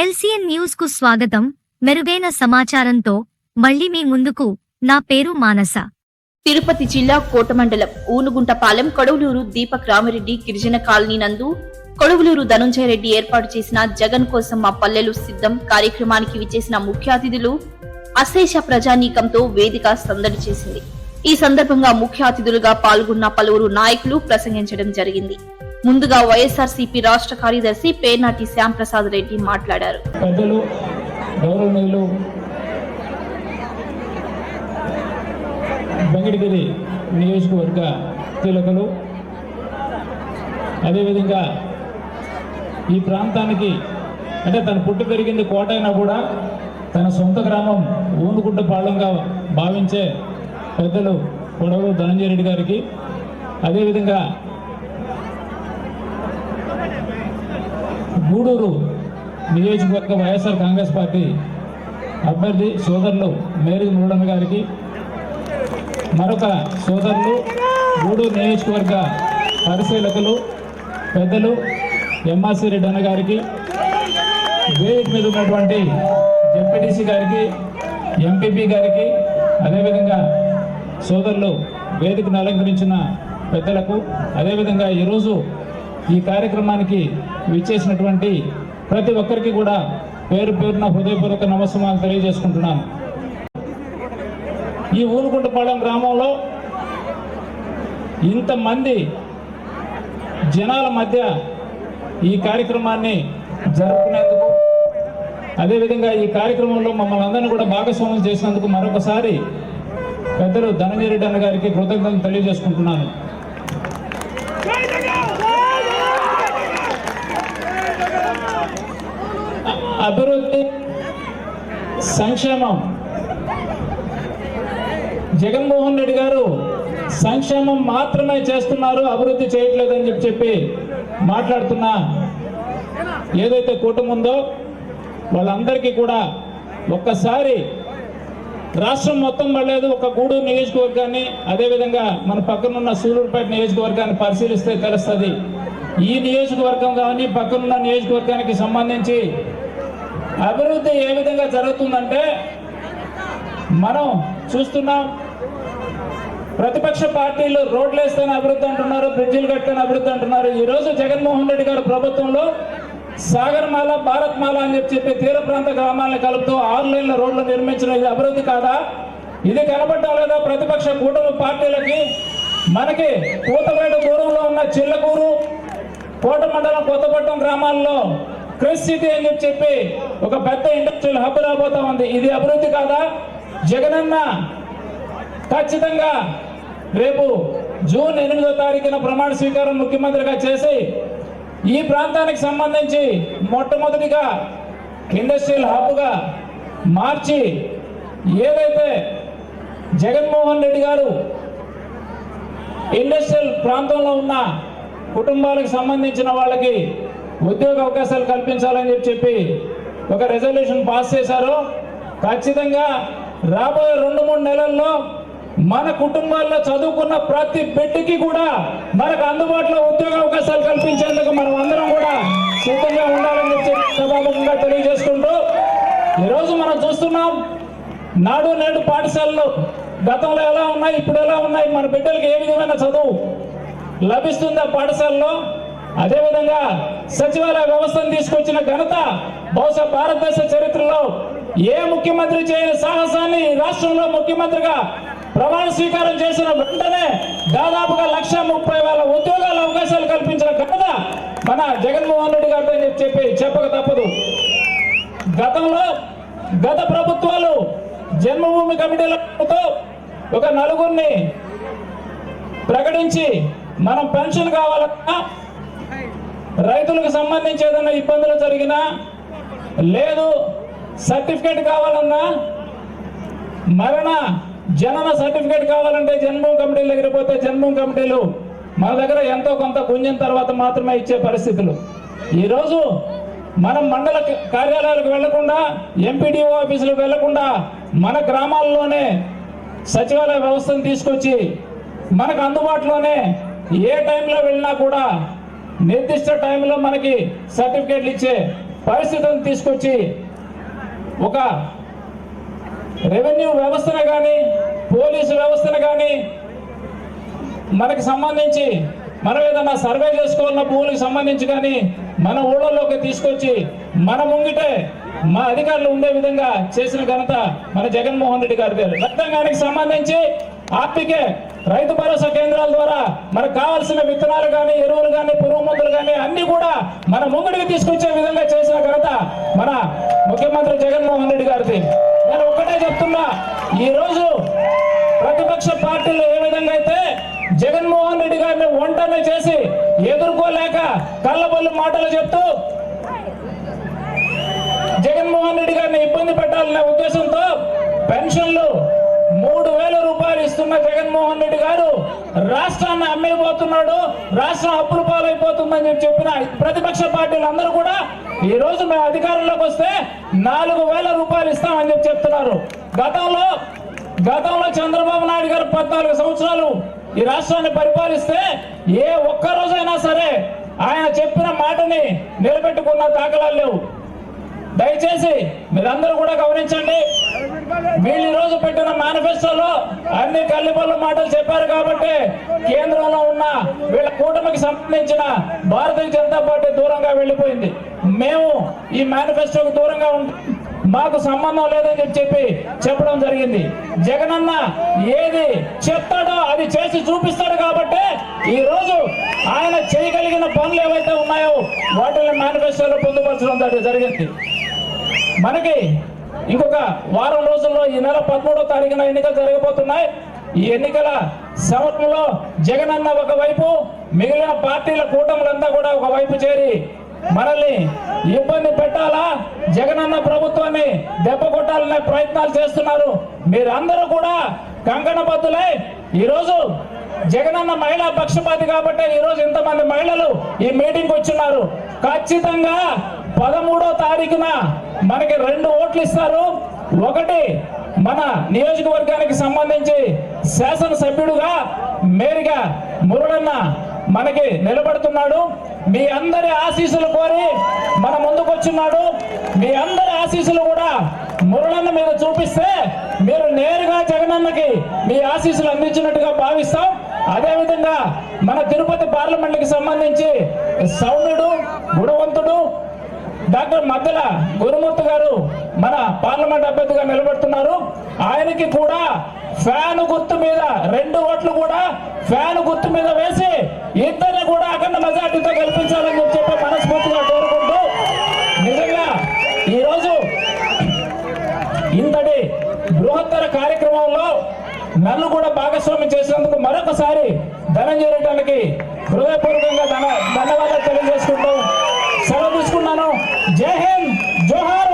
LCN న్యూస్కు స్వాగతం. మెరుగైన సమాచారంతో మళ్ళీ మీ ముందుకు నా పేరు మానస. తిరుపతి జిల్లా కోటమండలం ఊనుగుంటపాలెం కొడవలూరు దీపక్ రామిరెడ్డి గిరిజన కాలనీ నందు కొడవలూరు ధనుంజయ రెడ్డి ఏర్పాటు చేసిన జగన్ కోసం మా పల్లెలు సిద్ధం కార్యక్రమానికి విచ్చేసిన ముఖ్య అతిథులు అశేష ప్రజానీకంతో వేదిక సందడి చేసింది. ఈ సందర్భంగా ముఖ్య అతిథులుగా పాల్గొన్న పలువురు నాయకులు ప్రసంగించడం జరిగింది. ముందుగా వైఎస్ఆర్సీపీ రాష్ట్ర కార్యదర్శి పేర్నాటి శ్యాంప్రసాద్ రెడ్డి మాట్లాడారు. ప్రజలు గౌరవనీయులు వెంకటగిరి నియోజకవర్గ తిలకలు అదేవిధంగా ఈ ప్రాంతానికి అంటే తను పుట్టి పెరిగింది కోట కూడా తన సొంత గ్రామం ఊనుకుంట భావించే పెద్దలు కొడవలు ధనంజయ రెడ్డి గారికి. అదేవిధంగా గూడూరు నియోజకవర్గ వైఎస్ఆర్ కాంగ్రెస్ పార్టీ అభ్యర్థి సోదరులు మేరీ మురళన్న గారికి మరొక సోదరులు గూడూరు నియోజకవర్గ పరిశీలకులు పెద్దలు ఎంఆర్సీ రెడ్డి అన్న గారికి వేదిక మీద ఉన్నటువంటి జెడ్పీటీసీ గారికి ఎంపీపీ గారికి అదేవిధంగా సోదరులు వేదికను అలంకరించిన పెద్దలకు అదేవిధంగా ఈరోజు ఈ కార్యక్రమానికి విచ్చేసినటువంటి ప్రతి ఒక్కరికి కూడా పేరు పేరున హృదయపూర్వక నమస్కారాలు తెలియజేసుకుంటున్నాను. ఈ ఊరుకుంటపాళెం గ్రామంలో ఇంతమంది జనాల మధ్య ఈ కార్యక్రమాన్ని జరుపుకునేందుకు అదేవిధంగా ఈ కార్యక్రమంలో మమ్మల్ని అందరినీ కూడా భాగస్వామ్యం చేసినందుకు మరొకసారి పెద్దలు ధనంజయ రెడ్డి అన్న గారికి కృతజ్ఞతలు తెలియజేసుకుంటున్నాను. అభివృద్ధి సంక్షేమం. జగన్మోహన్ రెడ్డి గారు సంక్షేమం మాత్రమే చేస్తున్నారు అభివృద్ధి చేయట్లేదని చెప్పి చెప్పి మాట్లాడుతున్నా. ఏదైతే కూటమి ఉందో వాళ్ళందరికీ కూడా ఒక్కసారి రాష్ట్రం మొత్తం పడలేదు ఒక గూడూరు నియోజకవర్గాన్ని అదేవిధంగా మన పక్కనున్న సూలూరుపేట నియోజకవర్గాన్ని పరిశీలిస్తే తెలుస్తుంది. ఈ నియోజకవర్గం కానీ పక్కనున్న నియోజకవర్గానికి సంబంధించి అభివృద్ధి ఏ విధంగా జరుగుతుందంటే మనం చూస్తున్నాం ప్రతిపక్ష పార్టీలు రోడ్లు వేస్తేనే అభివృద్ధి అంటున్నారు బ్రిడ్జిలు కట్టేనే అభివృద్ధి అంటున్నారు. ఈరోజు జగన్మోహన్ రెడ్డి గారి ప్రభుత్వంలో సాగర్మాల భారత్మాల అని చెప్పి తీర ప్రాంత గ్రామాలను కలుపుతూ ఆరు లైన్ల రోడ్లు నిర్మించిన ఇది అభివృద్ధి కాదా? ఇది కనబడ్డా లేదా ప్రతిపక్ష కూటమి పార్టీలకి. మనకి కూతపేట దూరంలో ఉన్న చిల్లకూరు కోట మండలం కొత్తపట్నం గ్రామాల్లో క్రిస్ సిటీ అని చెప్పి చెప్పి ఒక పెద్ద ఇండస్ట్రియల్ హబ్ రాబోతా ఉంది. ఇది అభివృద్ధి కాదా? జగనన్న ఖచ్చితంగా రేపు జూన్ ఎనిమిదో తారీఖున ప్రమాణ స్వీకారం ముఖ్యమంత్రిగా చేసి ఈ ప్రాంతానికి సంబంధించి మొట్టమొదటిగా ఇండస్ట్రియల్ హబ్గా మార్చి ఏదైతే జగన్మోహన్ రెడ్డి గారు ఇండస్ట్రియల్ ప్రాంతంలో ఉన్న కుటుంబాలకు సంబంధించిన వాళ్ళకి ఉద్యోగ అవకాశాలు కల్పించాలని చెప్పి ఒక రెజల్యూషన్ పాస్ చేశారు. ఖచ్చితంగా రాబోయే రెండు మూడు నెలల్లో మన కుటుంబాల్లో చదువుకున్న ప్రతి బిడ్డకి కూడా మనకు అందుబాటులో ఉద్యోగ అవకాశాలు కల్పించేందుకు మనం అందరం కూడా సిద్ధంగా ఉండాలని సభాముఖంగా తెలియజేసుకుంటూ ఈరోజు మనం చూస్తున్నాం నాడు నేడు పాఠశాలలు గతంలో ఎలా ఉన్నాయి ఇప్పుడు ఎలా ఉన్నాయి మన బిడ్డలకు ఏ విధమైన చదువు లభిస్తుందా పాఠశాలలో? అదేవిధంగా సచివాలయ వ్యవస్థను తీసుకొచ్చిన ఘనత బహుశా భారతదేశ చరిత్రలో ఏ ముఖ్యమంత్రి చేయని సాహసాన్ని రాష్ట్రంలో ముఖ్యమంత్రిగా ప్రమాణ స్వీకారం చేసిన వెంటనే దాదాపుగా లక్ష ముప్పై వేల ఉద్యోగాల అవకాశాలు కల్పించిన ఘనత మన జగన్మోహన్ రెడ్డి గారితో అని చెప్పి చెప్పక తప్పదు. గతంలో గత ప్రభుత్వాలు జన్మభూమి కమిటీలతో ఒక నలుగురిని ప్రకటించి మనం పెన్షన్ కావాలన్నా రైతులకు సంబంధించి ఏదైనా ఇబ్బందులు జరిగినా లేదు సర్టిఫికేట్ కావాలన్నా మరణ జనన సర్టిఫికేట్ కావాలంటే జన్మభూమి కమిటీల దగ్గర పోతే జన్మభూమి కమిటీలు మన దగ్గర ఎంతో కొంత గుంజిన తర్వాత మాత్రమే ఇచ్చే పరిస్థితులు. ఈరోజు మనం మండల కార్యాలయాలకు వెళ్ళకుండా ఎంపీడీఓ ఆఫీసులకు వెళ్ళకుండా మన గ్రామాల్లోనే సచివాలయ వ్యవస్థను తీసుకొచ్చి మనకు అందుబాటులోనే ఏ టైంలో వెళ్ళినా కూడా నిర్దిష్ట టైంలో మనకి సర్టిఫికేట్లు ఇచ్చే పరిస్థితులను తీసుకొచ్చి ఒక రెవెన్యూ వ్యవస్థను కానీ పోలీసు వ్యవస్థను కానీ మనకి సంబంధించి మనం ఏదైనా సర్వే చేసుకోవాలన్న భూములకు సంబంధించి కానీ మన ఊళ్ళలోకి తీసుకొచ్చి మన ముంగిటే మా అధికారులు ఉండే విధంగా చేసిన ఘనత మన జగన్మోహన్ రెడ్డి గారి రైతాంగానికి సంబంధించి ఆర్పికే రైతు భరోసా కేంద్రాల ద్వారా మనకు కావాల్సిన విత్తనాలు కానీ ఎరువులు కానీ పురుగు మందులు కానీ అన్ని కూడా మన ముంగిడికి తీసుకొచ్చే విధంగా చేసిన ఘనత మన ముఖ్యమంత్రి జగన్మోహన్ రెడ్డి గారిది. నేను ఒక్కటే చెప్తున్నా ఈ రోజు ప్రతిపక్ష పార్టీలు ఏ విధంగా అయితే జగన్మోహన్ రెడ్డి గారిని ఒంటరిని చేసి ఎదుర్కోలేక కళ్ళబొల్లు మాటలు చెప్తూ జగన్మోహన్ రెడ్డి గారిని ఇబ్బంది పెట్టాలనే ఉద్దేశంతో పెన్షన్లు మూడు వేల రూపాయలు ఇస్తున్న జగన్మోహన్ రెడ్డి గారు రాష్ట్రాన్ని అమ్మిపోతున్నాడు రాష్ట్రం అప్పుల పాలైపోతుందని చెప్పిన ప్రతిపక్ష పార్టీలు అందరూ కూడా ఈ రోజు మేము అధికారంలోకి వస్తే నాలుగు వేల రూపాయలు ఇస్తామని చెప్పి చెప్తున్నారు. గతంలో గతంలో చంద్రబాబు నాయుడు గారు పద్నాలుగు సంవత్సరాలు ఈ రాష్ట్రాన్ని పరిపాలిస్తే ఏ ఒక్క రోజైనా సరే ఆయన చెప్పిన మాటని నిలబెట్టుకున్న దాఖలాలు లేవు. దయచేసి మీరందరూ కూడా గమనించండి. వీళ్ళు ఈ రోజు పెట్టిన మేనిఫెస్టోలో అన్ని కల్లిపల్ల మాటలు చెప్పారు కాబట్టి కేంద్రంలో ఉన్న వీళ్ళ కూటమికి సంబంధించిన భారతీయ జనతా పార్టీ దూరంగా వెళ్ళిపోయింది. మేము ఈ మేనిఫెస్టోకి దూరంగా ఉంటాం మాకు సంబంధం లేదని చెప్పి చెప్పడం జరిగింది. జగనన్న ఏది చెప్తాడో అది చేసి చూపిస్తాడు కాబట్టి ఈ రోజు ఆయన చేయగలిగిన పనులు ఏవైతే ఉన్నాయో వాటిని మేనిఫెస్టోలో పొందుపరచడం జరిగింది. మనకి ఇంకొక వారం రోజుల్లో ఈ నెల పదమూడో తారీఖున ఎన్నికలు జరగబోతున్నాయి. ఈ ఎన్నికల సమయంలో జగనన్న ఒకవైపు మిగిలిన పార్టీల కూటములంతా కూడా ఒకవైపు చేరి మనల్ని ఇబ్బంది పెట్టాలా? జగనన్న ప్రభుత్వాన్ని దెబ్బ కొట్టాలనే ప్రయత్నాలు చేస్తున్నారు. మీరందరూ కూడా కంకణబద్దులై ఈరోజు జగనన్న మహిళా పక్షపాతి కాబట్టి ఈ రోజు ఇంతమంది మహిళలు ఈ మీటింగ్ వచ్చిన్నారు ఖచ్చితంగా పదమూడో తారీఖున మనకి రెండు ఓట్లు ఇస్తారు. ఒకటి మన నియోజకవర్గానికి సంబంధించి శాసనసభ్యుడుగా మేరిగా మురళన్న మనకి నిలబడుతున్నాడు. మీ అందరి ఆశీస్సులు కోరి మన ముందుకొచ్చున్నాడు. మీ అందరి ఆశీస్సులు కూడా మురళన్న మీద చూపిస్తే మీరు నేరుగా జగనన్నకి మీ ఆశీస్సులు అందించినట్టుగా భావిస్తాం. అదేవిధంగా మన తిరుపతి పార్లమెంట్కి సంబంధించి సౌమ్యుడు గుణవంతుడు డాక్టర్ మద్దెల గురుమూర్తి గారు మన పార్లమెంట్ అభ్యర్థిగా నిలబడుతున్నారు. ఆయనకి కూడా ఫ్యాన్ గుర్తు మీద రెండు ఓట్లు కూడా ఫ్యాన్ గుర్తు మీద వేసి ఇద్దరిని కూడా అఖండ మెజార్టీతో గెలిపించాలని చెప్పి మనస్ఫూర్తిగా కోరుకుంటూ నిజంగా ఈరోజు ఇంతటి బృహత్తర కార్యక్రమంలో నన్ను కూడా భాగస్వామ్యం చేసినందుకు మరొకసారి ధనంజయ రెడ్డి హృదయపూర్వకంగా సెలవు తీసుకున్నాను. జై హింద్ జోహార్